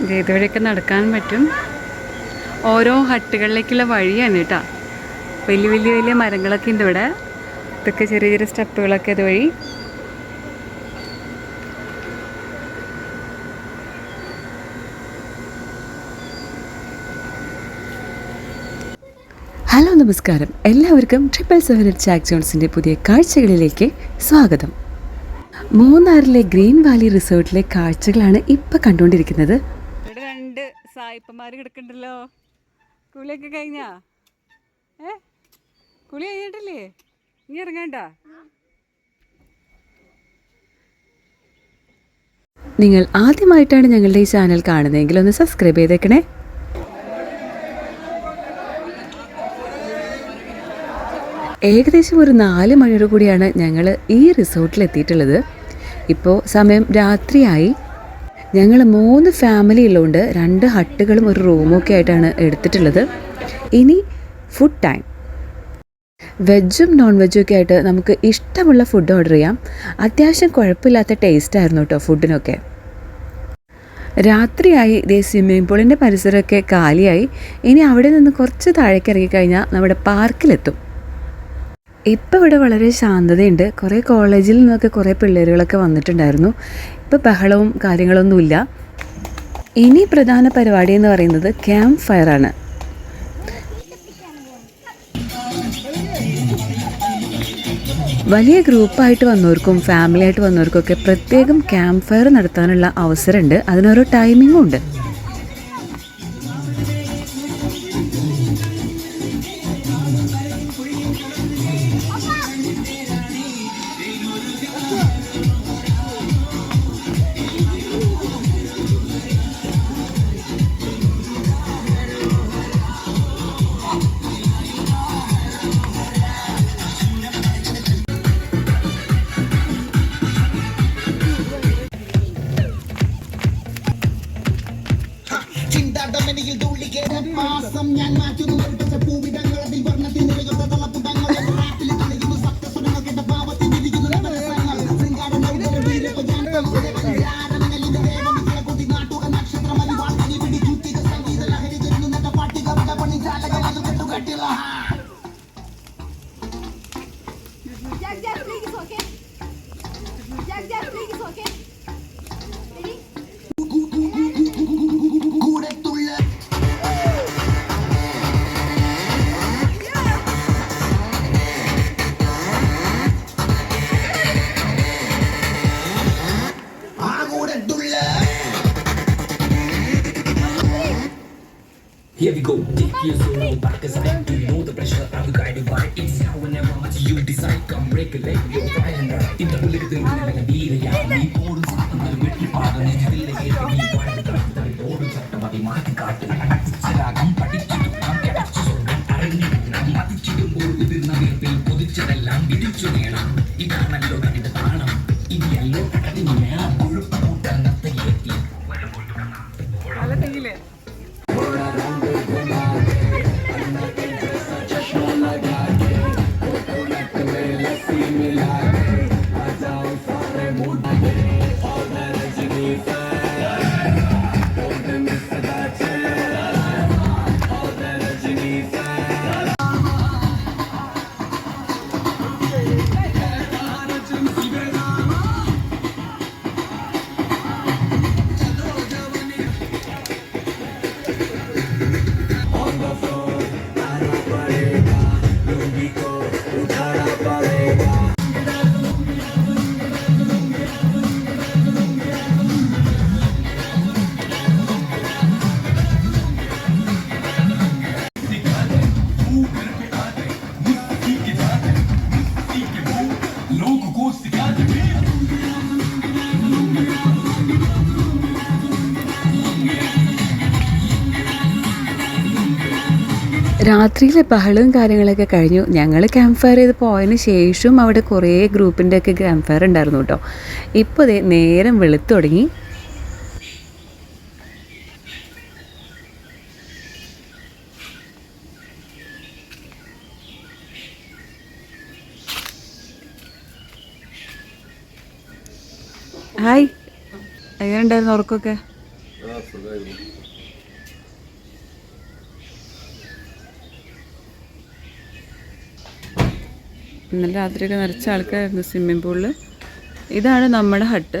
ഇതുവഴിയൊക്കെ നടക്കാൻ പറ്റും. ഓരോ ഹട്ടുകളിലേക്കുള്ള വഴിയാണ് കേട്ടോ. വലിയ വലിയ വലിയ മരങ്ങളൊക്കെ ഉണ്ട് ഇവിടെ. ഇതൊക്കെ ചെറിയ ചെറിയ സ്റ്റെപ്പുകളൊക്കെ ഇതുവഴി. ഹലോ നമസ്കാരം. എല്ലാവർക്കും ട്രിപ്പിൾ സെവൻ ചാക്ക് ജോൺസിന്റെ പുതിയ കാഴ്ചകളിലേക്ക് സ്വാഗതം. മൂന്നാറിലെ ഗ്രീൻ വാലി റിസോർട്ടിലെ കാഴ്ചകളാണ് ഇപ്പോൾ കണ്ടുകൊണ്ടിരിക്കുന്നത്. രണ്ട് കിടക്കണ്ടല്ലോ? കുളിയൊക്കെ കഴിഞ്ഞാ? ഏ? കുളി കഴിഞ്ഞിട്ടില്ലേ? ഇനി ഇറങ്ങണ്ട. നിങ്ങൾ ആദ്യമായിട്ടാണ് ഞങ്ങളുടെ ഈ ചാനൽ കാണുന്നതെങ്കിൽ ഒന്ന് സബ്സ്ക്രൈബ് ചെയ്തേക്കണേ. ഏകദേശം ഒരു നാല് മണിയോട് കൂടിയാണ് ഞങ്ങൾ ഈ റിസോർട്ടിൽ എത്തിയിട്ടുള്ളത് ഇപ്പോൾ സമയം രാത്രിയായി. ഞങ്ങൾ മൂന്ന് ഫാമിലി ഉള്ളതുകൊണ്ട് രണ്ട് ഹട്ടുകളും ഒരു റൂമൊക്കെ ആയിട്ടാണ് എടുത്തിട്ടുള്ളത്. ഇനി ഫുഡ് ടൈം വെജും നോൺ വെജും ഒക്കെ ആയിട്ട് നമുക്ക് ഇഷ്ടമുള്ള ഫുഡ് ഓർഡർ ചെയ്യാം. അത്യാവശ്യം കുഴപ്പമില്ലാത്ത ടേസ്റ്റ് ആയിരുന്നു കേട്ടോ ഫുഡിനൊക്കെ രാത്രിയായി ഇതേ സ്വിമ്മിംഗ് പൂളിന്റെ പരിസരമൊക്കെ കാലിയായി. ഇനി അവിടെ നിന്ന് കുറച്ച് താഴേക്ക് ഇറങ്ങിക്കഴിഞ്ഞാൽ നമ്മുടെ പാർക്കിലെത്തും ഇപ്പോൾ ഇവിടെ വളരെ ശാന്തതയുണ്ട്. കുറേ കോളേജിൽ നിന്നൊക്കെ കുറേ പിള്ളേരുകളൊക്കെ വന്നിട്ടുണ്ടായിരുന്നു. ഇപ്പോൾ ബഹളവും കാര്യങ്ങളൊന്നുമില്ല. ഇനി പ്രധാന പരിപാടി എന്ന് പറയുന്നത് ക്യാമ്പ് ഫയർ ആണ്. വലിയ ഗ്രൂപ്പായിട്ട് വന്നവർക്കും ഫാമിലി ആയിട്ട് വന്നവർക്കൊക്കെ പ്രത്യേകം ക്യാമ്പ് ഫയർ നടത്താനുള്ള അവസരമുണ്ട്. അതിനൊരു ടൈമിങ്ങും ഉണ്ട്. Here we go, take your soul back aside. You know the pressure I'm guided by. It's how and never much you decide. Come leg, you're flying right. In the bullet, the like a deal, yeah. നീ ഓടും സാധനം വെട്ടി പാകം നെഞ്ചിലെ കേട്ട് നീ പാടും തടി ഓടും ചട്ടം അതി മാറ്റി കാട്ടും അടിച്ചരാകം പഠിച്ചിടും കിടച്ചു സ്വർഗം അറിഞ്ഞു നാം മതിച്ചിടുമ്പോൾ ഉതിർന്നവീർപ്പിൽ പൊതിച്ചതെല്ലാം വിധിച്ചു നേടാം ഇതാണല്ലോ രാത്രിയിലെ ബഹളവും കാര്യങ്ങളൊക്കെ കഴിഞ്ഞു. ഞങ്ങൾ ക്യാമ്പ് ഫയർ ചെയ്ത് പോയതിന് ശേഷം അവിടെ കുറേ ഗ്രൂപ്പിന്റെയൊക്കെ ക്യാമ്പ് ഫയർ ഉണ്ടായിരുന്നു കേട്ടോ. ഇപ്പോൾ നേരം വെളുത്തു തുടങ്ങി. ഹായ്. എങ്ങനെ ഉണ്ടായിരുന്നു ഉറക്കമൊക്കെ സുഖമായിരുന്നു ഇന്നലെ രാത്രിയൊക്കെ നിറച്ച ആൾക്കാരായിരുന്നു സ്വിമ്മിംഗ് പൂളിൽ ഇതാണ് നമ്മുടെ hut.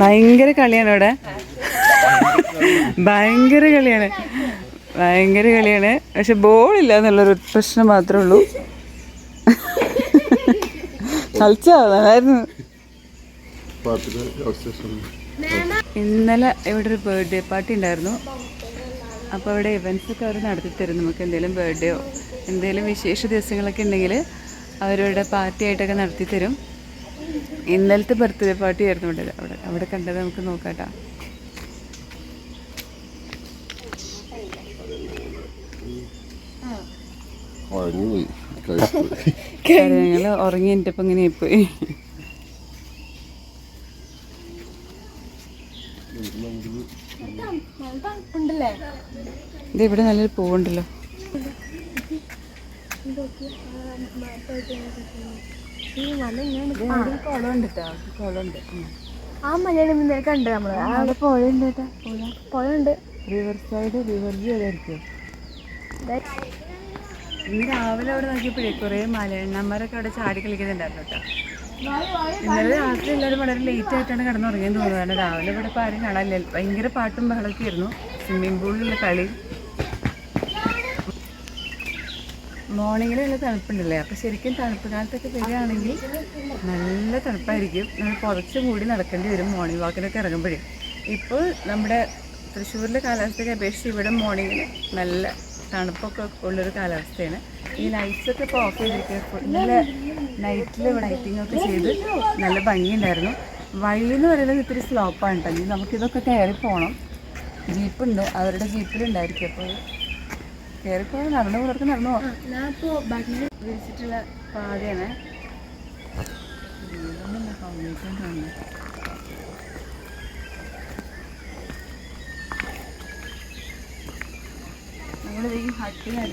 ഭയങ്കര കളിയാണ് ഇവിടെ ഭയങ്കര കളിയാണ്. ഭയങ്കര കളിയാണ്. പക്ഷെ ബോളില്ല എന്നുള്ളൊരു പ്രശ്നം മാത്രമേ ഉള്ളൂ. സ്റ്റേഷൻ ഇന്നലെ ഇവിടെ ഒരു ബർത്ത്ഡേ പാർട്ടി ഉണ്ടായിരുന്നു. അപ്പോൾ ഇവിടെ ഇവന്റ്സ് ഒക്കെ അവർ നടത്തി തരും നമുക്ക് എന്തെങ്കിലും ബർത്ത്ഡേയോ എന്തെങ്കിലും വിശേഷ ദിവസങ്ങളൊക്കെ ഉണ്ടെങ്കിൽ അവരുടെ പാർട്ടി ആയിട്ടൊക്കെ നടത്തി തരും. ഇന്നലത്തെ ബർത്ത്ഡേ പാർട്ടി ആയിരുന്നു ഇവിടെ. അവിടെ അവിടെ കണ്ടത് നമുക്ക് നോക്കാട്ടാ. ഞങ്ങൾ ഉറങ്ങി എന്റെ ഇപ്പം ഇങ്ങനെ പോയി ഇത് ഇവിടെ നല്ലൊരു പൂവുണ്ടല്ലോ. കുളമുണ്ട് കേട്ടോ കുളമുണ്ട്. ആ മലയാണ് ഇന്നലെ കണ്ടത് നമ്മൾ. അവിടെ പുഴയുണ്ട് കേട്ടോ. പുഴയുണ്ട്. റിവർ സൈഡ് റിവർ വ്യൂ ഏതായിരിക്കും ഇന്ന് രാവിലെ അവിടെ നോക്കിയപ്പോഴേ കുറേ മലയണ്ണന്മാരൊക്കെ അവിടെ ചാടി കളിക്കുന്നുണ്ടായിരുന്നു കേട്ടോ. ഇന്നലെ രാത്രി എല്ലാവരും വളരെ ലേറ്റ് ആയിട്ടാണ് കിടന്നുറങ്ങിയെന്ന് തോന്നുന്നു. കാരണം രാവിലെ ഇവിടെ ഇപ്പോൾ ആരും കാണാനില്ല. ഭയങ്കര പാട്ടും ബഹളമൊക്കെ ആയിരുന്നു. സ്വിമ്മിംഗ് പൂളിലുള്ള കളി. മോർണിംഗിൽ നല്ല തണുപ്പുണ്ടല്ലേ? അപ്പോൾ ശരിക്കും തണുപ്പ് കാലത്തൊക്കെ വരികയാണെങ്കിൽ നല്ല തണുപ്പായിരിക്കും. നമ്മൾ കുറച്ച് കൂടി നടക്കേണ്ടി വരും മോർണിംഗ് വാക്കിനൊക്കെ ഇറങ്ങുമ്പോഴേ. ഇപ്പോൾ നമ്മുടെ തൃശ്ശൂരിലെ കാലാവസ്ഥയ്ക്ക് അപേക്ഷിച്ച് ഇവിടെ മോർണിംഗിൽ നല്ല തണുപ്പൊക്കെ ഉള്ളൊരു കാലാവസ്ഥയാണ്. ഈ ലൈറ്റ്സൊക്കെ ഇപ്പോൾ ഓഫ് ചെയ്തിരിക്കുക നല്ല നൈറ്റിൽ ലൈറ്റിംഗ് ഒക്കെ ചെയ്ത് നല്ല ഭംഗിയുണ്ടായിരുന്നു. വഴി എന്ന് പറയുന്നത് ഇത്തിരി സ്ലോപ്പാണ് കേട്ടോ. നമുക്കിതൊക്കെ കയറി പോകണം ജീപ്പുണ്ട് അവരുടെ ജീപ്പിലുണ്ടായിരിക്കും അപ്പോൾ കയറിപ്പോ നടന്നു പുറത്ത് നടന്നു വിരിച്ചിട്ടുള്ള പാതയാണ്.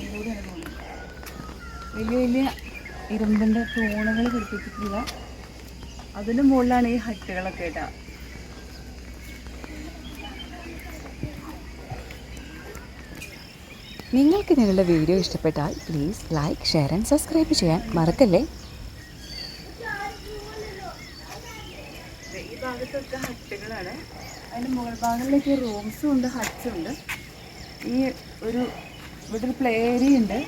പോകുന്നത്. വലിയ വലിയ ഇരുമ്പിന്റെ തൂണുകൾ പിടിപ്പിച്ചിട്ടുള്ള അതിന് മുകളിലാണ് ഈ ഹട്ടുകളൊക്കെ കേട്ടോ നിങ്ങൾക്ക് ഞങ്ങളുടെ വീഡിയോ ഇഷ്ടപ്പെട്ടാൽ please like share and subscribe ചെയ്യാൻ മറക്കല്ലേ? ഭാഗത്തൊക്കെ അതിന്റെ മുകൾ ഭാഗങ്ങളിലേക്ക് റൂംസും ഉണ്ട് ഹട്ട്സും ഉണ്ട്. ഈ ഒരു ഇവിടെ ഒരു പ്ലേ ഏരിയ ഉണ്ട്.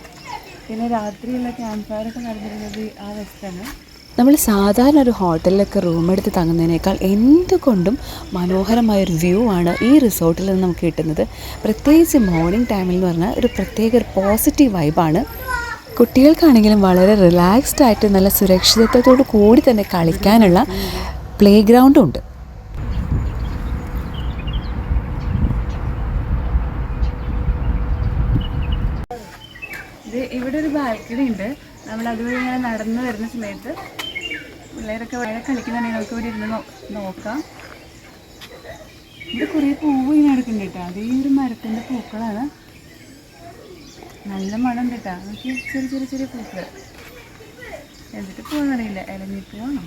പിന്നെ രാത്രിയുള്ള ക്യാമ്പ് ഒക്കെ നടന്നിരുന്നത് ആ വശത്താണ് നമ്മൾ സാധാരണ ഒരു ഹോട്ടലിലൊക്കെ റൂം എടുത്ത് തങ്ങുന്നതിനേക്കാൾ എന്തുകൊണ്ടും മനോഹരമായൊരു വ്യൂ ആണ് ഈ റിസോർട്ടിൽ നിന്ന് നമുക്ക് കിട്ടുന്നത്. പ്രത്യേകിച്ച് മോർണിംഗ് ടൈമിൽ എന്ന് പറഞ്ഞാൽ ഒരു പ്രത്യേക ഒരു പോസിറ്റീവ് വൈബാണ് കുട്ടികൾക്കാണെങ്കിലും വളരെ റിലാക്സ്ഡ് ആയിട്ട് നല്ല സുരക്ഷിതത്വത്തോട് കൂടി തന്നെ കളിക്കാനുള്ള പ്ലേ ഗ്രൗണ്ടും ഉണ്ട് ഇവിടെ ഒരു ബാൽക്കണി ഉണ്ട്. നമ്മൾ അതുവഴി ഞാൻ നടന്നു വരുന്ന സമയത്ത് പിള്ളേരൊക്കെ വളരെ കളിക്കുന്നുണ്ടെങ്കിൽ നമുക്ക് ഇവിടെ ഇരുന്ന് നോക്കാം. ഇവിടെ കുറേ പൂവ് ഇങ്ങനെ എടുക്കുന്നുണ്ട് കേട്ടോ. അത് ഈ ഒരു മരത്തിന്റെ പൂക്കളാണ്. നല്ല മണം കേട്ടോ. നോക്കി ചെറിയ ചെറിയ ചെറിയ പൂക്കൾ എന്നിട്ട് പോകുന്നറിയില്ല ഇലഞ്ഞിപ്പൂവാണോ?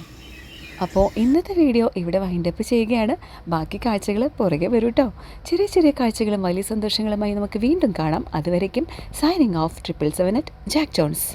അപ്പോൾ ഇന്നത്തെ വീഡിയോ ഇവിടെ വൈൻഡപ്പ് ചെയ്യുകയാണ്. ബാക്കി കാഴ്ചകൾ പുറകെ വരും കേട്ടോ ചെറിയ ചെറിയ കാഴ്ചകളും വലിയ സന്തോഷങ്ങളുമായി നമുക്ക് വീണ്ടും കാണാം. അതുവരേക്കും signing off triple seven at Jack Jones